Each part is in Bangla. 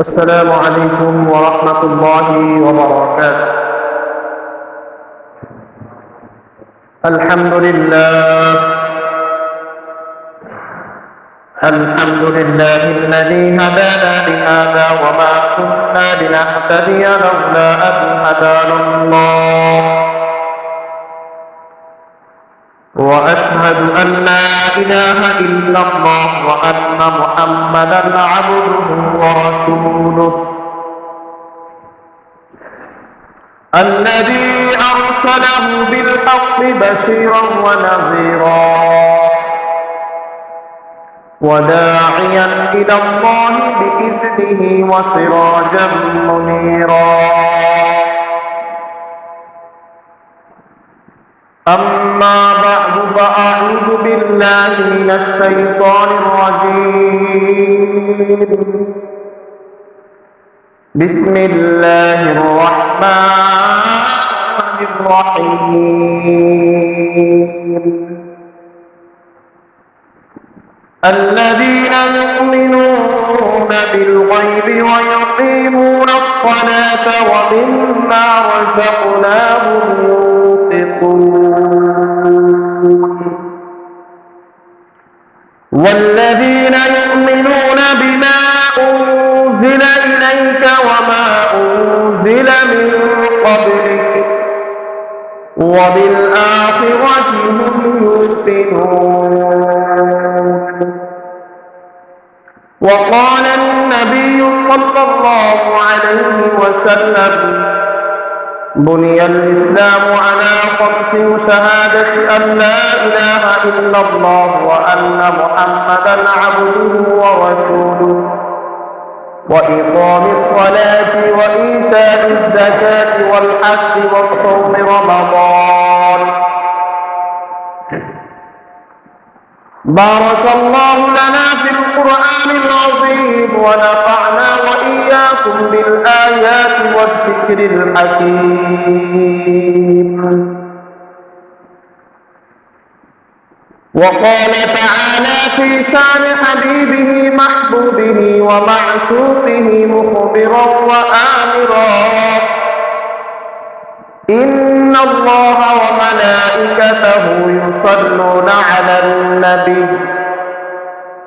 السلام عليكم ورحمة الله وبركاته. الحمد لله. الحمد لله الذي هدانا لهذا وما كنا لنهتدي لولا أن هدانا الله. وأشهد أن لا إله إلا الله وأن محمدا عبده ورسوله. الذي أرسله بالحق بشيرا ونذيرا. وداعيا إلى الله بإذنه وسراجا منيرا. أما بعد فأعوذ بالله من الشيطان الرجيم. بسم الله الرحمن الرحيم. الذين يؤمنون بالغيب ويقيمون الصلاة ومما رزقناهم ينفقون. والذين يؤمنون بما أنزل إليك وما أنزل من قبلك وبالآخرة هم يوقنون. وقال النبي صلى الله عليه وسلم بني الإسلام على خمس شهادة أن لا إله إلا الله وأن محمدا عبده ورسوله. وإقام الصلاة وإيتاء الزكاة والحج وصوم رمضان. بارك الله لنا في القرآن العظيم ونفعنا وإياكم بالآيات والذكر الحكيم. وقال تعالى في شان حبيبه محبوبه ومعشوقه مخبرا وآمرا. إن الله وملائكته يصلون على النبي.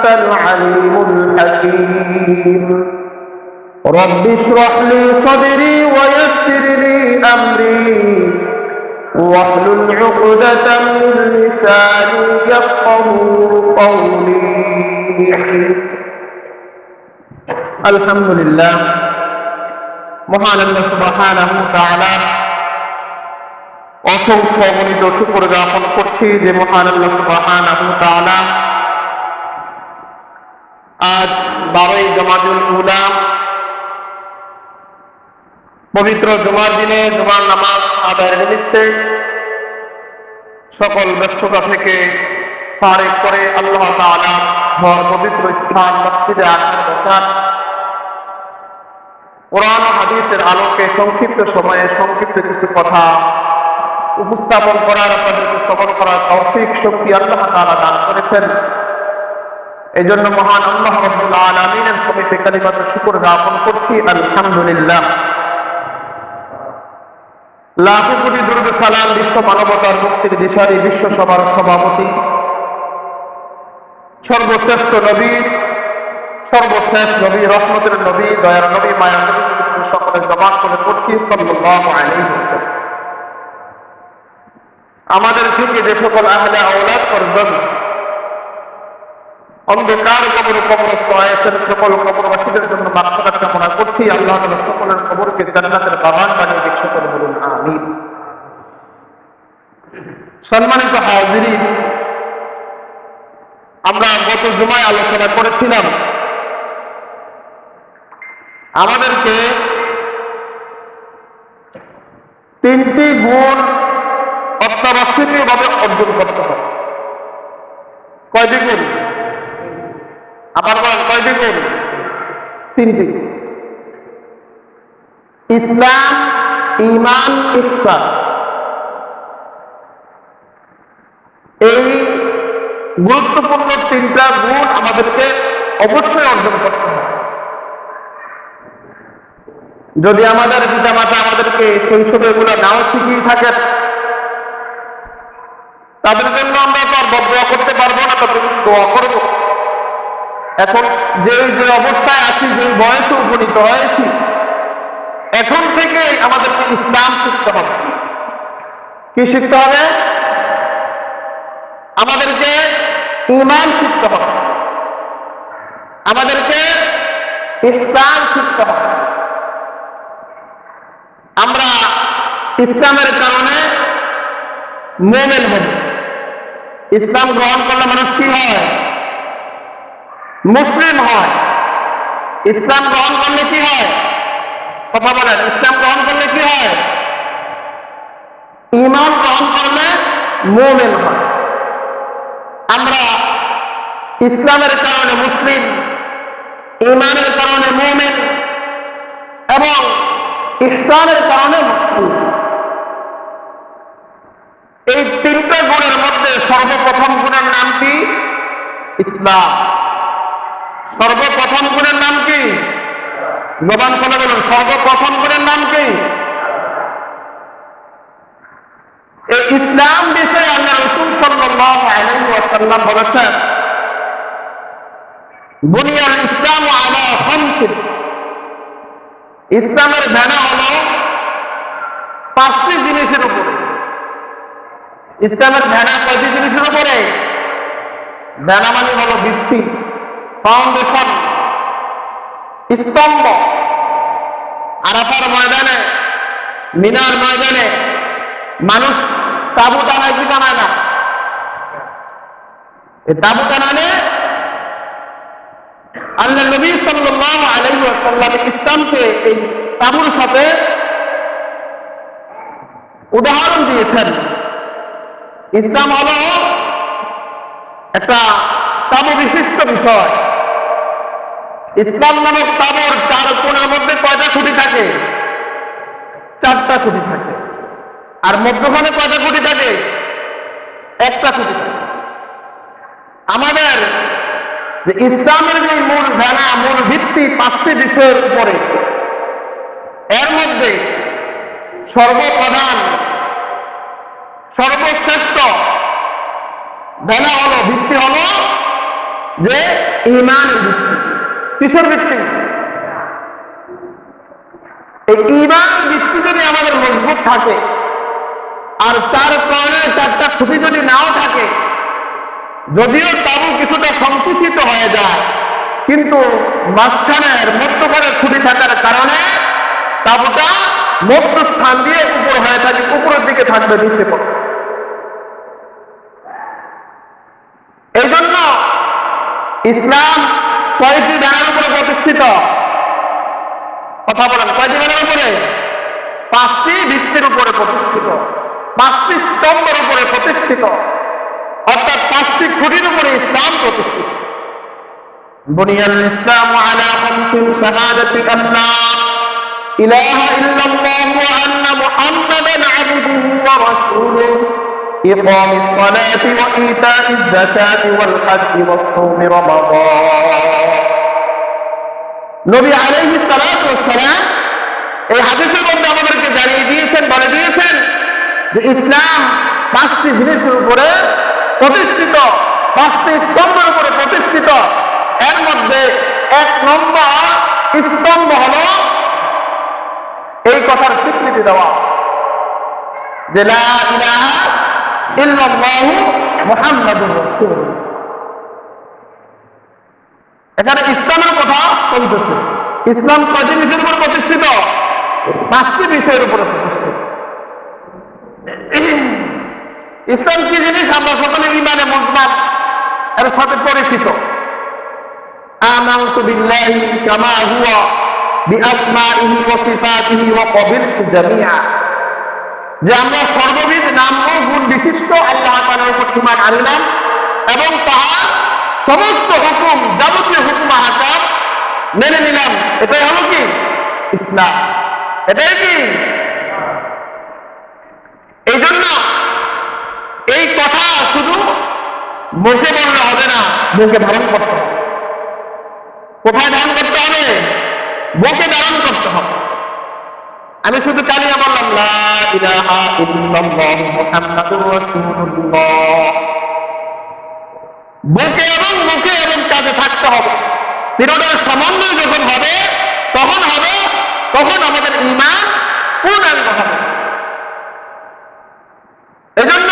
العليم الحكيم رب اشرح لي صدري ويسر لي أمري واحلل عقدة من لساني يفقه قولي الحمد لله মহান আল্লাহ সুবহানাহু তাআলা অসংখ্য অগণিত শুকর জ্ঞাপন করছি যে মহান আল্লাহ সুবহানাহু তাআলা আজ বারোই জমাদুল উলা পবিত্র জুমার দিনে জুমার নামাজ আদায়ের নিমিত্তে সকল ব্যস্ততা থেকে ফারেক করে আল্লাহ তাআলা ঘর পবিত্র স্থান মসজিদে আসেন বসান কোরআন হাদিসের আলোকে সংক্ষিপ্ত সময়ে সংক্ষিপ্ত কিছু কথা উপস্থাপন করার আপনাদেরকে শ্রবণ করার তৌফিক, শক্তি আল্লাহ তাআলা দান করেছেন। এই জন্য মহান আল্লাহ আলমিনের সমিতি কালিমাত শুকুর জ্ঞাপন করছি, আলহামদুলিল্লাহ। দুর্গ সালাম বিশ্ব মানবতার মুক্তির দিশারি সভাপতি, সর্বশ্রেষ্ঠ নবী সর্বশেষ নবী, রহমতের নবী, দয়ার নবী, মায়া নবী জবান করে আমাদের থেকে যে সকল আহলে আওলাদ করবেন অন্ধকার কবর কবরস্থ আয়াতের সকল কবরবাসীদের জন্য মাত্রা কামনা করছি। আল্লাহ তাআলা সকলের কবরকে জান্নাতের বাগান বানিয়ে দিক, সকল বলুন, আমিন। সম্মানিত হাজিরিন, আমরা গত জুমায় আলোচনা করেছিলাম। আমাদেরকে তিনটি গুণ অত্যাবশ্যকীয় ভাবে অর্জন করতে হবে। কয়টি গুণ? আবার বলেন কয়টি গুণ তিনটি ইসলাম ইমান ইসলাম এই গুরুত্বপূর্ণ তিনটা গুণ আমাদেরকে অবশ্যই অর্জন করতে হবে। যদি আমাদের পিতা মাতা আমাদেরকে শৈশবে এগুলো নাও শিখিয়ে থাকেন, তাদের জন্য আমরা তো আর করতে পারব না তবে দোয়া করব। এখন যে যে অবস্থায় আছি, যে বয়সে উপনীত হয়েছি, এখন থেকে আমাদেরকে ইসলাম শিখতে হবে। কি শিখতে হবে? আমাদেরকে ইমান শিখতে হবে। আমাদেরকে ইসলাম শিখতে হবে। আমরা ইসলামের কারণে মোমেন হব। ইসলাম গ্রহণ করলে মানুষ কি হয়? মুসলিম হয়। ইসলাম গ্রহণ করলে কি হয়? কথা বলেন, ইসলাম গ্রহণ করলে কি হয়? ইমান গ্রহণ করলে মোমেন হয়। আমরা ইসলামের কারণে মুসলিম, ইমানের কারণে মোমেন এবং ইসলামের কারণে মুসলিম। এই তিনটা গুণের মধ্যে সর্বপ্রথম গুণের নাম কি? ইসলাম। সর্বপ্রথম গুণের নাম কি? জবান করে বলুন, সর্বপ্রথম গুণের নাম কি? এই ইসলাম বিষয়ে আল্লাহ রসুল ওয়াসাল্লাম বলেছেন বুনিয়াল ইসলাম আলা খামসিন ইসলামের ধারা হলো পাঁচটি জিনিসের উপরে। ইসলামের ধারা কয়টি জিনিসের উপরে? ধারা মানে হলো ভিত্তি। ফাউন্ডেশন স্তম্ভ আরাফার ময়দানে মিনার ময়দানে মানুষ তাবু টানায় কি টানায় না তাবু টানালে আল্লাহ নবী আলাইহি ওয়াসাল্লাম ইসলামকে এই তাবুর সাথে উদাহরণ দিয়েছেন। ইসলাম হলো একটা তাবু বিশিষ্ট বিষয়। ইসলাম নামক তাবুর চার কোণের মধ্যে কয়টা খুঁটি থাকে? চারটা খুঁটি থাকে। আর মধ্যখানে কয়টা খুঁটি থাকে? একটা ছুটি থাকে। আমাদের যে ইসলামের যে মূল ধারা মূল ভিত্তি পাঁচটি বিষয়ের উপরে, এর মধ্যে সর্বপ্রধান, সর্বশ্রেষ্ঠ ধারা হলো, ভিত্তি হলো যে ইমান ভিত্তি। কিসের ভিত্তি এই ইমান ভিত্তি যদি আমাদের মজবুত থাকে, আর তার কারণে চারটা খুঁটি যদি নাও থাকে, যদিও তাবু কিছুটা সংকুচিত হয়ে যায়, কিন্তু মাঝখানের মধ্যখানের খুঁটি থাকার কারণে তাবুটা মধ্য স্থান দিয়ে উপর হয়ে থাকে, উপরের দিকে থাকবে নিচে পড়ে। এই জন্য ইসলাম কয়টি ডানার উপরে প্রতিষ্ঠিত কথা বলেন কয়টি ডানার উপরে পাঁচটি ভিত্তির উপরে প্রতিষ্ঠিত পাঁচটি স্তম্ভের উপরে প্রতিষ্ঠিত অর্থাৎ পাঁচটি খুঁটির উপরে ইসলাম প্রতিষ্ঠিত بني الإسلام على خمس شهادة أن لا إله إلا الله وأن محمدا عبده ورسوله إقام الصلاة وإيتاء الزكاة والحج وصوم رمضان নবী আলাইহি সালাতু ওয়াসসালাম এই হাদিসের মধ্যে আমাদেরকে জানিয়ে দিয়েছেন বলে দিয়েছেন যে ইসলাম পাঁচটি জিনিসের উপরে প্রতিষ্ঠিত পাঁচটি স্তম্ভের উপরে প্রতিষ্ঠিত এর মধ্যে এক নম্বর স্তম্ভ হল এই কথার স্বীকৃতি দেওয়া যে লা ইলাহা ইল্লাল্লাহু মুহাম্মাদুর রাসূলুল্লাহ এখানে ইসলামের কথা বলতেছে ইসলাম কয়টি বিষয়ের উপর প্রতিষ্ঠিত পাঁচটি বিষয়ের উপরে প্রতিষ্ঠিত ইসলাম কি জিনিস আমরা সকলে ইমানে মুসলাম এর সাথে পরিচিত آمنت بالله كما هو بأسمائه وصفاته وقبلت جميعا যে আমরা সর্ববিধ নাম ও গুণ বিশিষ্ট আল্লাহ তাআলার উপর ইমান এবং তাহার সমস্ত হুকুম, যাবতীয় হুকুম আহাকাম মেনে নিলাম এটাই হলো কি? ইসলাম। এটাই কি? এই জন্য এই কথা শুধু মুখে বললে হবে না, মুখে ধারণ করতে হবে। কোথায় ধারণ করতে হবে? বুকে ধারণ করতে হবে। আমি শুধু কালিয়া বললাম, লা ইলাহা ইল্লাল্লাহ মুহাম্মাদুর বুকে এবং মুখে এবং কাজে থাকতে হবে। তিনটার সমন্বয় যখন হবে, তখন হবে, তখন আমাদের ইমান পূর্ণাঙ্গ হবে। এজন্য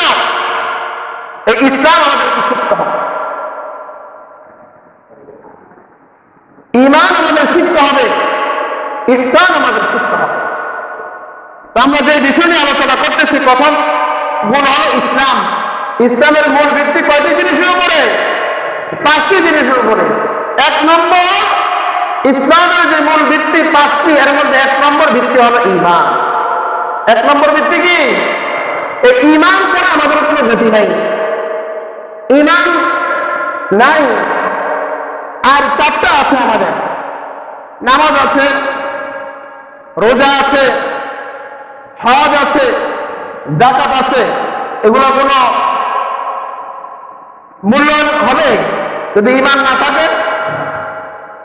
এই ইসলাম আমাদেরকে শিখতে হবে। ইমান আমাদের শিখতে হবে। ইসলাম আমাদের শিখতে হবে। আমরা যে বিষয় নিয়ে আলোচনা করতেছি, প্রথম গুণ হলো ইসলাম। ইসলামের মূল ভিত্তি কয়টি জিনিসের উপরে? পাঁচটি জিনিসের উপরে। এক নম্বর, ইসলামের যে মূল ভিত্তি পাঁচটি, এর মধ্যে এক নম্বর ভিত্তি হলো ইমান এক নম্বর ভিত্তি কি? এই ইমান ছাড়া আমাদের কোনো গতি নাই। ইমান নাই, আর চারটা আছে আমাদের। নামাজ আছে, রোজা আছে হজ আছে জাকাত আছে, এগুলো কোনো মূল্যায়ন হবে? যদি ইমান না থাকে,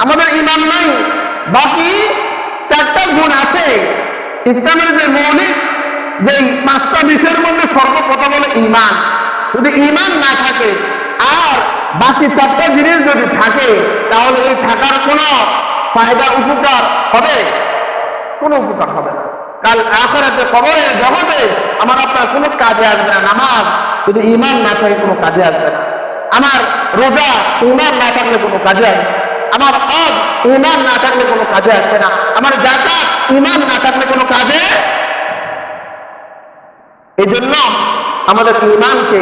আমাদের ইমান নাই, বাকি চারটা গুণ আছে। ইসলামের যে মৌলিক, যে পাঁচটা বিষয়ের মধ্যে সর্বপ্রথম হলো ইমান যদি ইমান না থাকে, আর বাকি চারটা জিনিস যদি থাকে, তাহলে এই থাকার কোনো ফায়দা, উপকার হবে? কোনো উপকার হবে না। কাল আখরাতে, কবরের জগতে আমার আপনার কোনো কাজে আসবে না, নামাজ। যদি ইমান না থাকে, কোনো কাজে আসবে না। আমার রোজা ইমান না থাকলে কোনো কাজে আসবে। আমার হজ ইমান না থাকলে কোনো কাজে আসবে না। আমার জাকাত ইমান না থাকলে কোনো কাজে এই জন্য আমাদের ইমানকে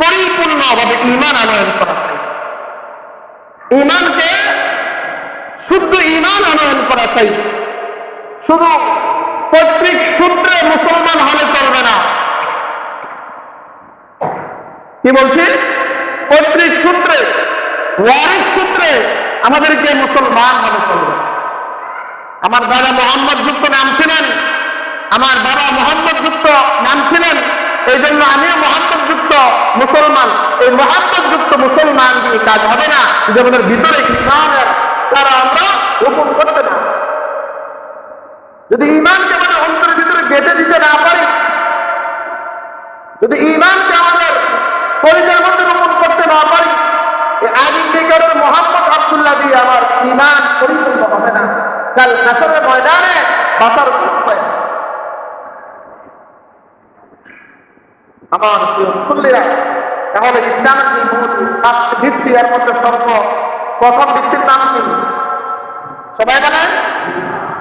পরিপূর্ণভাবে ইমান আনয়ন করা চাই। ইমানকে শুদ্ধ ইমান আনয়ন করা চাই। শুধু পৈতৃক সূত্রে মুসলমান হলে চলবে না। কি বলছি? পৈতৃক সূত্রে, ওয়ারিস সূত্রে আমাদেরকে মুসলমান হলে চলবে। আমার দাদা মোহাম্মদ যুক্ত নাম ছিলেন, আমার বাবা মোহাম্মদ যুক্ত নাম ছিলেন এই জন্য আমিও মোহাম্মদ যুক্ত মুসলমান। এই মোহাম্মদ যুক্ত মুসলমান কাজ হবে না আমাদের ভিতরে ইসলামের তারা আমরা রোপণ করতে না যদি ইমানকে আমাদের অন্তরের ভিতরে গেঁথে দিতে না পারি, যদি ইমানকে আমাদের পরিচয়ের মধ্যে রোপণ করতে না পারি আদিম মোহাম্মদ আবদুল্লাহ দিয়ে আমার ইমান পরিপূর্ণ হবে না। কাল হাসনের ময়দানে বাঁচার উপায়। আমার মুসল্লিরা, তাহলে ইসলামের যে মূল ভিত্তি এর মধ্যে সর্ব প্রথম ভিত্তির নাম কি? সবাই বলেন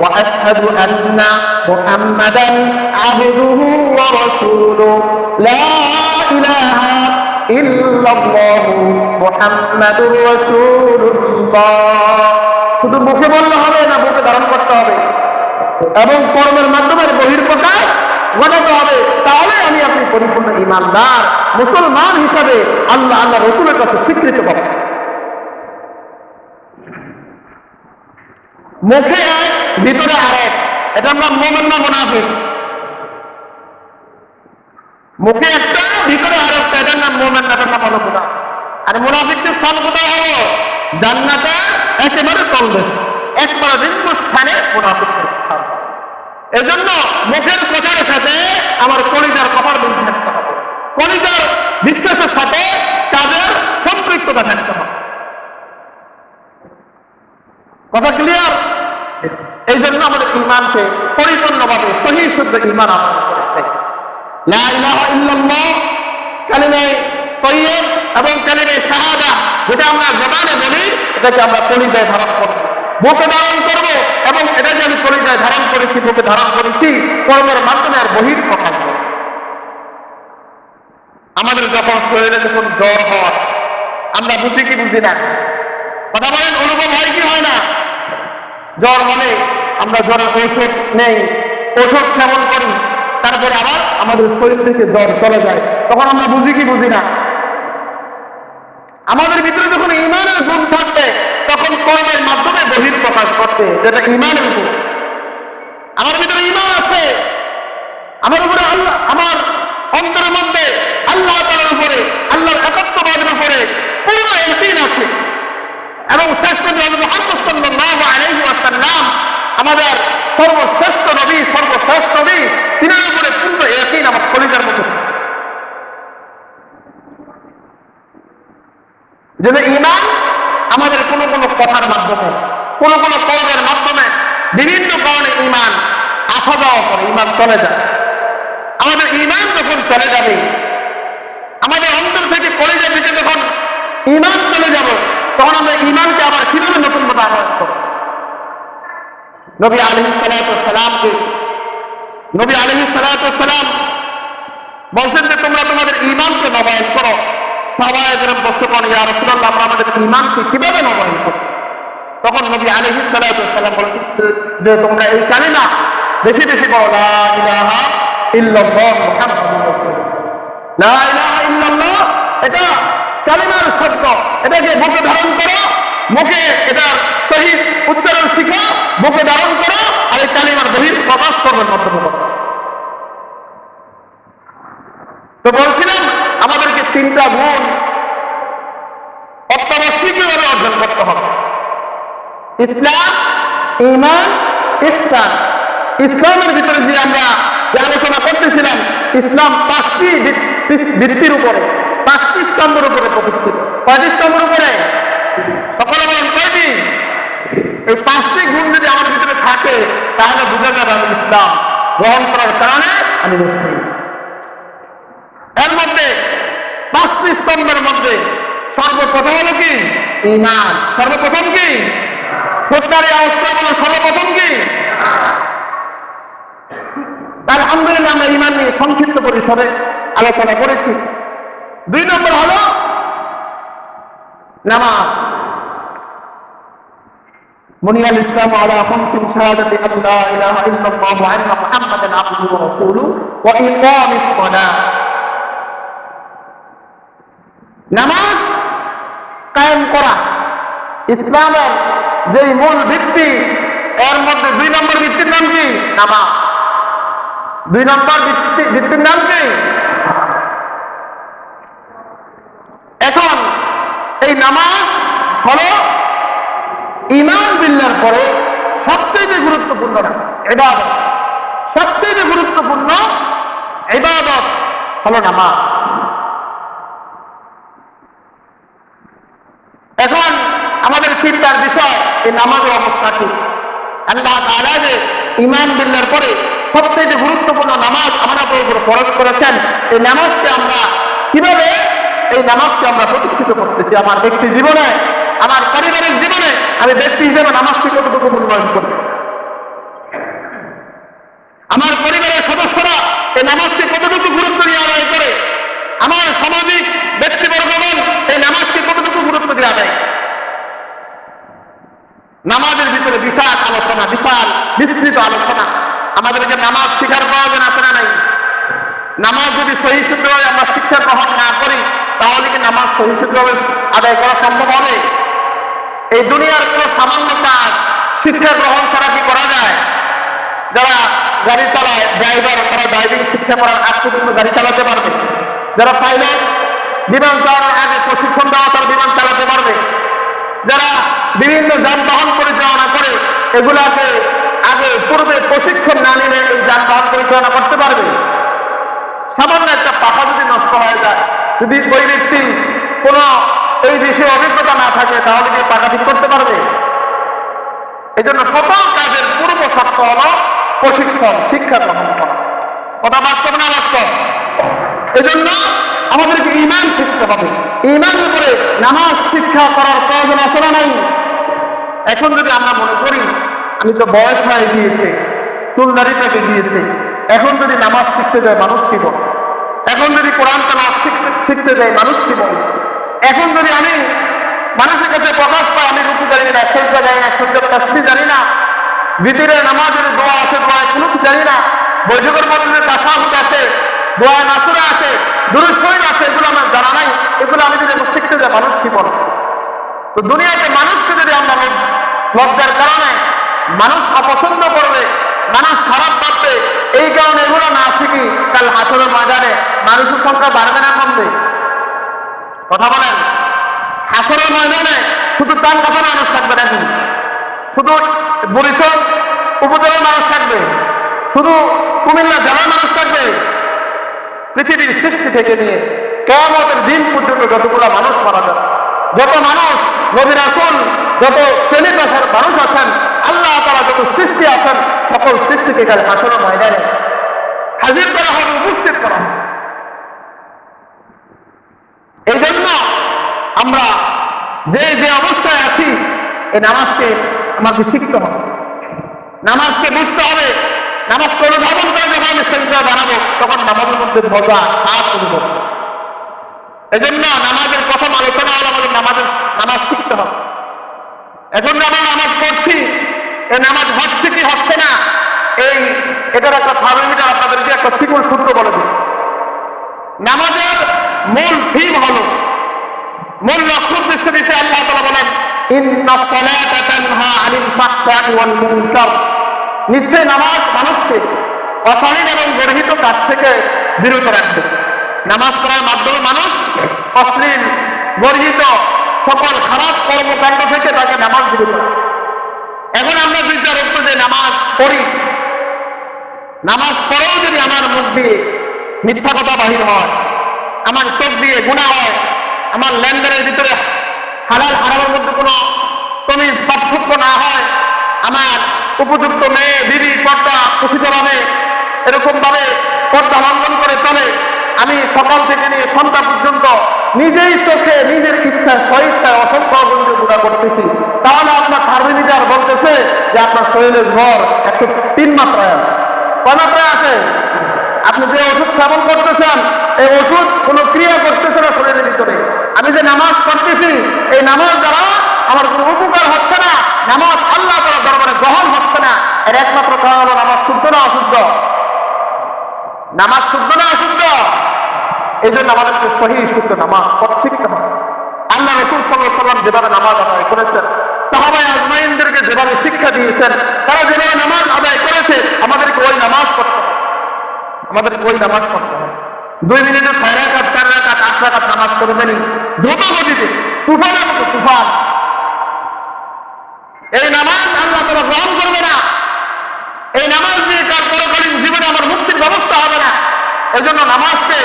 وأشهد أن محمدا عبده ورسوله لا إله إلا الله محمد رسول الله শুধু মুখে বললে হবে না বুকে ধারণ করতে হবে এবং কর্মের মাধ্যমে বহির্প্রকাশ ঘটাতে হবে তাহলে আমি আপনি পরিপূর্ণ ইমানদার মুসলমান হিসাবে আল্লাহ আল্লাহ রসুলের কাছে স্বীকৃত পাবো মুখে এক ভিতরে আরেক এটা আমরা মোমেন না মুনাফিক। মুখে একটা, ভিতরে আর একটা এটার নাম মোমেন এটার নাম মুনাফিক আর মুনাফিকদের স্থান কোথায় হলো? জান্নাতে একেবারে তলবে। একবার নিম্ন স্থানে মুনাফিকদের স্থান এজন্য মুখের কথার সাথে আমার কলিজার কথার মিল থাকতে হবে। কলিজার বিশ্বাসের সাথে তাদের সম্পৃক্ততা থাকতে হবে। কথা ক্লিয়ার এই জন্য আমাদের ইমানকে পরিপূর্ণভাবে সহি শুদ্ধ ইমান এবং কালিমে শাহাদা, যেটা আমরা জবানে বলি, এটাকে আমরা কলিজায় ধারণ করব। বুকে ধারণ করব এবং এটা যে আমি কলিজায় ধারণ করেছি, বুকে ধারণ করেছি, কর্মের মাধ্যমে আর বহির কথা আমাদের যখন শরীরে যখন জ্বর হয়, আমরা বুঝি কি বুঝি না। কথা বলেন, অনুভব হয় কি হয় না? জ্বর হলে আমরা জ্বরের ঔষধ নেই, ওষুধ সেবন করি, তারপরে আবার আমাদের শরীর থেকে জ্বর চলে যায়। তখন আমরা বুঝি কি বুঝি না। আমাদের ভিতরে যখন ইমানের গুণ থাকবে, তখন কর্মের মাধ্যমে বহির প্রকাশ করতে, যেটা ইমানের গুণ আমার ভিতরে ইমান আছে। আমার উপরে আল্লাহ, আমার অন্তরের মধ্যে আল্লাহ তালার উপরে, আল্লাহর একত্ববাদের উপরে পূর্ণ একদিন আছে। এবং শ্রেষ্ঠ নবী মোহাম্মদ আমাদের সর্বশ্রেষ্ঠ নবী সর্বশ্রেষ্ঠ নবী, তিনার উপরে পূর্ণ একদিন আমার কলিজার মধ্যে যদি ইমান আমাদের কোনো কোনো কথার মাধ্যমে, কোনো কোনো কর্মের মাধ্যমে বিভিন্ন কারণে ইমান আসা যাওয়া করে ইমান চলে যায়। আমাদের ইমান যখন চলে যাবে, আমাদের অন্তর থেকে কলেজের থেকে যখন ইমান চলে যাব তখন আমরা ইমানকে আবার কীভাবে নতুন ভাবে আহ্বান করব? নবী আলহিম সালামকে নবী আলহিম সালাম বলছেন যে, তোমরা তোমাদের ইমানকে নবায়ন করো। সবাই যেরকম করেন, ইয়া রসুল্লাহ আমরা আমাদের ইমানকে কীভাবে নবায়ন করব? তখন নবী আলহিম সালাম বলেছেন যে তোমরা এই কালিমা বেশি বেশি বলো, লা ইলাহা ইল্লাল্লাহ মুহাম্মাদুর রাসূলুল্লাহ। লা ইলাহা ইল্লাল্লাহ, এটা কালিমার শব্দ এটাকে বুকে ধারণ করো, মুখে এটা সহিত উচ্চারণ শিখো বুকে ধারণ করো, আর এই কালিমার বহির প্রকাশ করবেন মাধ্যমে তো বলছিলাম, আমাদেরকে তিনটা গুণ অত্যাবশ্যকীয়ভাবে অর্জন করতে হবে। ইসলাম ইমান ইসলাম ইসলামের ভিতরে যে আমরা আলোচনা করতেছিলাম, ইসলাম পাঁচটি ভিত- ভিত্তির উপরে। পাঁচটি স্তম্ভের উপরে প্রতিষ্ঠিত। কয়টি স্তম্ভের উপরে? সকলে বলেন কয়টি? এই পাঁচটি গুণ যদি আমার ভিতরে থাকে, তাহলে বোঝা যাবে আমি ইসলাম গ্রহণ করার কারণে আমি মুসলিম। এর মধ্যে পাঁচটি স্তম্ভের মধ্যে সর্বপ্রথম হলো কি? ইমান সর্বপ্রথম কি? সত্যারি অবস্থা হলো সর্বপ্রথম কি? আলহামদুলিল্লাহ আমরা ইমান নিয়ে সংক্ষিপ্ত পরিসরে আলোচনা করেছি। দুই নম্বর হলো নামাজ بني الإسلام على خمس شهادة أن لا إله إلا الله وأن محمدا عبده ورسوله وإقام الصلاة নামাজ কায়েম করা ইসলামের যে মূল ভিত্তি এর মধ্যে দুই নম্বর ভিত্তির নাম কি নামাজ দুই নম্বর ভিত্তি ভিত্তির নাম কি নামাজ ইমান বিল্লার পরে সবচেয়ে গুরুত্বপূর্ণ সবচেয়ে গুরুত্বপূর্ণ এবাদত নামাজ। এখন আমাদের চিন্তার বিষয়, এই নামাজের অবস্থা কি? আল্লাহ তাআলা যে ইমান বিল্লার পরে সবচেয়ে গুরুত্বপূর্ণ নামাজ আমাদের উপর করেছেন, এই নামাজকে আমরা কীভাবে এই নামাজকে আমরা প্রতিষ্ঠিত করতেছি আমার ব্যক্তি জীবনে, আমার পারিবারিক জীবনে। আমি ব্যক্তি হিসেবে নামাজকে কতটুকু মূল্যায়ন করি? আমার পরিবারের সদস্যরা এই নামাজকে কতটুকু গুরুত্ব দিয়ে আদায় করে? আমার সামাজিক ব্যক্তিবর্গগণ এই নামাজকে কতটুকু গুরুত্ব দিয়ে আদায় নামাজের ভিতরে বিশাল আলোচনা, বিশাল বিস্তৃত আলোচনা। আমাদেরকে নামাজ শিখার প্রয়োজন আছে না নাই? নামাজ যদি সহি শুদ্ধভাবে আমরা শিক্ষা গ্রহণ না করি তাহলে কি নামাজ সহি আদায় করা সম্ভব হবে? এই দুনিয়ার কোন সামান্য কাজ শিক্ষা গ্রহণ ছাড়া কি করা যায়? যারা গাড়ি চালায় ড্রাইভার তারা ড্রাইভিং শিক্ষা করার আগ পর্যন্ত গাড়ি চালাতে পারবে। যারা পাইলট বিমান চালানোর আগে প্রশিক্ষণ দেওয়া তারা বিমান চালাতে পারবে। যারা বিভিন্ন যানবাহন পরিচালনা করে, এগুলাকে আগে পূর্বে প্রশিক্ষণ না নিলে এই যানবাহন পরিচালনা করতে পারবে। সামান্য একটা পাখা যদি নষ্ট হয়ে যায় যদি ওই ব্যক্তি কোনো এই বিষয়ে অভিজ্ঞতা না থাকে, তাহলে কি পাখা ঠিক করতে পারবে। এই জন্য সকল কাজের পূর্ব শর্ত হল প্রশিক্ষণ, শিক্ষা গ্রহণ করা। কথা বাস্তব না বাস্তব? এই জন্য আমাদেরকে ইমান শিখতে হবে। ইমান করে নামাজ শিক্ষা করার প্রয়োজন আছে না নাই? এখন যদি আমরা মনে করি, আমি তো বয়স হয়ে গিয়েছে চুলদারি পেকে গিয়েছে এখন যদি নামাজ শিখতে যায় মানুষ কি এখন যদি কোরআন তালাশ শিখতে যায় মানুষ বলে এখন যদি আমি মানুষের কাছে প্রকাশ পাই, আমি রুকু জানি না সজ্জা জানি না সজ্জা তাস্তি জানি না ভিতরে নামাজের দোয়া আছে, দোয়া কোনো জানি না, বৈঠকের মধ্যে তাসাহুদ আছে, দোয়া নাসুরা আছে দুরুশরীর আছে, এগুলো আমার জানা নাই, এগুলো আমি যদি শিখতে যাই মানুষ বলে তো দুনিয়াতে মানুষকে যদি আমরা লজ- লজ্জার কারণে মানুষ অপছন্দ করবে মানুষ খারাপ পাবে এই কারণে এগুলো না শিখি কাল হাসরের ময়দানে মানুষের সংখ্যা বাড়বে না কমবে। কথা বলেন? হাসরের ময়দানে শুধু তার কথা মানুষ থাকবে নাকি? শুধু বরিশাল উপজেলার মানুষ থাকবে? শুধু কুমিল্লা জেলার মানুষ থাকবে? পৃথিবীর সৃষ্টি থেকে নিয়ে কেমতের দিন পর্যন্ত যতগুলো মানুষ মারা যাবে, যত মানুষ নবীর আসুন যত শ্রেণি মানুষ আছেন তারা যত সৃষ্টি আছেন, সকল সৃষ্টিকে কাল হাসন ময়দানে হাজির করা হবে, উপস্থিত করা হবে। এই জন্য আমরা যে যে অবস্থায় আছি, এই নামাজকে আমাকে শিখতে হবে। নামাজকে বুঝতে হবে নামাজকে অনুধাবন করে যখন আমি সেন্টার বানাবো, তখন নামাজের মধ্যে মজা হাত অনুভব হবে। এজন্য নামাজের প্রথম আলোচনা হলো আমাদের নামাজের নামাজ শিখতে হবে। এখন আমরা নামাজ পড়ছি এই নামাজ হচ্ছে কি হচ্ছে না? এই, এটার একটা থার্মোমিটার আপনাদেরকে একটা শিকল সূত্র বলে দিচ্ছি নামাজের মূল থিম হলো, মূল লক্ষ্য উদ্দেশ্য বিষয়ে আল্লাহ তালা বলেন নিশ্চয় নামাজ মানুষকে অশালীন এবং গর্হিত কাজ থেকে বিরত রাখবে। নামাজ পড়ার মাধ্যমে মানুষ অশ্লীল, গর্হিত সকল খারাপ কর্মকাণ্ড থেকে তাকে নামাজ বিরত রাখবে। এখন আমরা বিচার করতে যে নামাজ পড়ি, নামাজ পড়েও যদি আমার মুখ দিয়ে মিথ্যা কথা বাহির হয়, আমার চোখ দিয়ে গুণা হয়, আমার লেনদেনের ভিতরে হালাল হারামের মধ্যে কোনো তুমি পার্থক্য না হয়, আমার উপযুক্ত মেয়ে দিদি পর্দা প্রসিতভাবে এরকম ভাবে পর্দা লঙ্ঘন করে চলে আমি সকাল থেকে নিয়ে সন্ধ্যা পর্যন্ত নিজেই চোখে নিজের ইচ্ছা স্বইচ্ছায় অসংখ্য অগঞ্জ গুণা করতেছি। তাহলে আপনার থার্মিমিটার বলতেছে যে আপনার শরীরের ঘর একশো তিন মাত্রায় আছে। কয় মাত্রায় আছে? আপনি যে ওষুধ সেবন করতেছেন, এই ওষুধ কোনো ক্রিয়া করতেছে না শরীরের ভিতরে। আমি যে নামাজ পড়তেছি, এই নামাজ দ্বারা আমার কোনো উপকার হচ্ছে না। নামাজ আল্লাহ তারা দরবারে গ্রহণ হচ্ছে না। এর একমাত্র কারণ হলো নামাজ শুদ্ধ না অশুদ্ধ? নামাজ শুদ্ধ না অশুদ্ধ? এই জন্য আমাদেরকে সহি শুদ্ধ নামাজ পথ শিখতে আল্লাহ রসুল সাল্লাম যেভাবে নামাজ আদায় করেছেন সাহাবাই আজমাইনদেরকে যেভাবে শিক্ষা দিয়েছেন, তারা যেভাবে নামাজ আদায় করেছে, আমাদেরকে ওই নামাজ পড়তে হবে। আমাদেরকে ওই নামাজ পড়তে হবে। দুই মিনিটে ছয় রাখাত চার রাখাত আট রাখাত নামাজ করবেনি দ্রুত গতিতে, তুফানের মতো তুফান। এই নামাজ আল্লাহ তারা গ্রহণ করবে না। এই নামাজ দিয়ে তার পরকালীন জীবনে আমার মুক্তির ব্যবস্থা হবে না। এজন্য নামাজকে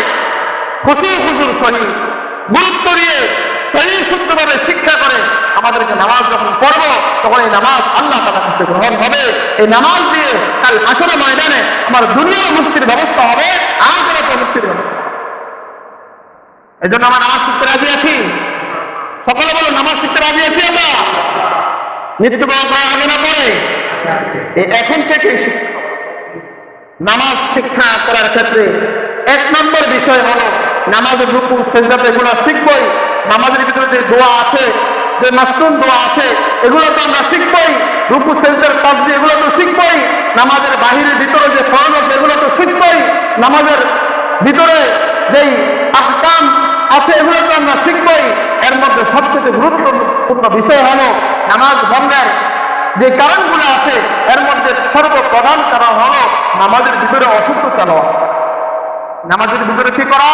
খুশি খুশুর সহি গুরুত্ব দিয়ে সহি শুদ্ধভাবে শিক্ষা করে আমাদেরকে নামাজ যখন পড়ব, তখন এই নামাজ আল্লাহ তালা কাছে গ্রহণ হবে। এই নামাজ দিয়ে কাল আসলে ময়দানে আমার দুনিয়ার মুক্তির ব্যবস্থা হবে আর কোনো মুক্তির ব্যবস্থা এই জন্য আমার নামাজ শিখতে রাজি আছি? সকলে বলো, নামাজ শিখতে রাজি আছি আমরা? মৃত্যুবরণ করার আগে না পরে? এখন থেকে নামাজ শিক্ষা করার ক্ষেত্রে এক নম্বর বিষয় হলো নামাজের রূপু সেন্টাতে এগুলো শিখবই। নামাজের ভিতরে যে দোয়া আছে, যে মাসুম দোয়া আছে, এগুলো তো আমরা শিখবই। রূপু সেন্টার তাজবি, এগুলো তো শিখবই। নামাজের বাহিরের ভিতরে যে ফরনত এগুলো তো শিখবই। নামাজের ভিতরে যেই আহকাম আছে, এগুলো তো আমরা শিখবই। এর মধ্যে সবচেয়ে গুরুত্বপূর্ণ বিষয় হলো নামাজ ভঙ্গের যে কারণগুলো আছে, এর মধ্যে সর্বপ্রধান কারণ হলো নামাজের ভিতরে অশুদ্ধ চালোয়া নামাজের ভিতরে কি করা?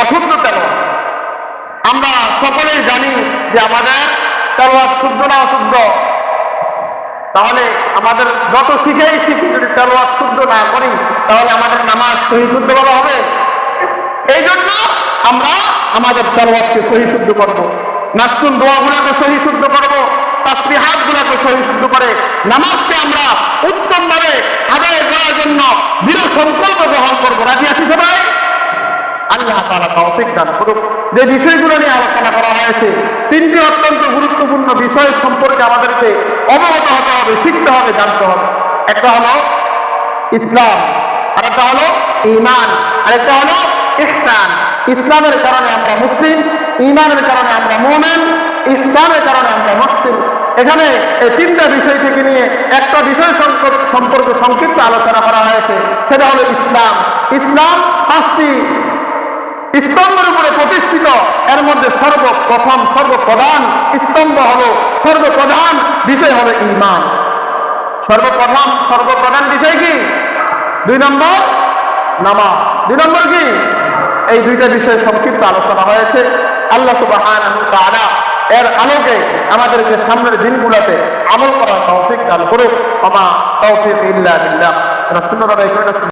অশুদ্ধ তেলোয়া আমরা সকলেই জানি যে আমাদের তেলোয়াত শুদ্ধ না অশুদ্ধ? তাহলে আমাদের যত শিখেই শিখি, যদি তেলোয়াত শুদ্ধ না করি, তাহলে আমাদের নামাজ সহি শুদ্ধ বলা হবে? এই জন্য আমরা আমাদের তেলোয়াতকে সহি শুদ্ধ করব। নাস্তুন দোয়াগুলোকে সহি শুদ্ধ করব তাসবিহাত গুলাকে সহি শুদ্ধ করে, নামাজকে আমরা উত্তম ভাবে আদায় করার জন্য দৃঢ় সংকল্প গ্রহণ করব। রাজি আছি সবাই? আল্লাহ তারা তৌফিক দান করুক। যে বিষয়গুলো নিয়ে আলোচনা করা হয়েছে, তিনটি অত্যন্ত গুরুত্বপূর্ণ বিষয় সম্পর্কে আমাদেরকে অবগত হতে হবে, শিখতে হবে, জানতে হবে। একটা হলো ইসলাম, আরেকটা হলো ইমান আরেকটা হলো ইসলাম ইসলামের কারণে আমরা মুসলিম ইমানের কারণে আমরা মোমেন ইসলামের কারণে আমরা মুসলিম। এখানে এই তিনটা বিষয় থেকে নিয়ে একটা বিষয় সম্পর্ক- সম্পর্কে সংক্ষিপ্ত আলোচনা করা হয়েছে, সেটা হলো ইসলাম। ইসলাম পাঁচটি স্তম্ভের উপরে প্রতিষ্ঠিত। এর মধ্যে সর্বপ্রথম, সর্বপ্রধান স্তম্ভ হলো সর্বপ্রধান বিষয় হবে ইমান। সর্বপ্রথম সর্বপ্রধান বিষয় কি? দুই নম্বর নামা দুই নম্বর কি? এই দুইটা বিষয়ে সংক্ষিপ্ত আলোচনা হয়েছে। আল্লাহ ওয়া এর আলোকে আমাদেরকে সামনের দিনগুলোতে আমল করার তৌফিক দান করুক। আমা তৌফিক ইল্লা বিল্লাহ। রাসূলুল্লাহ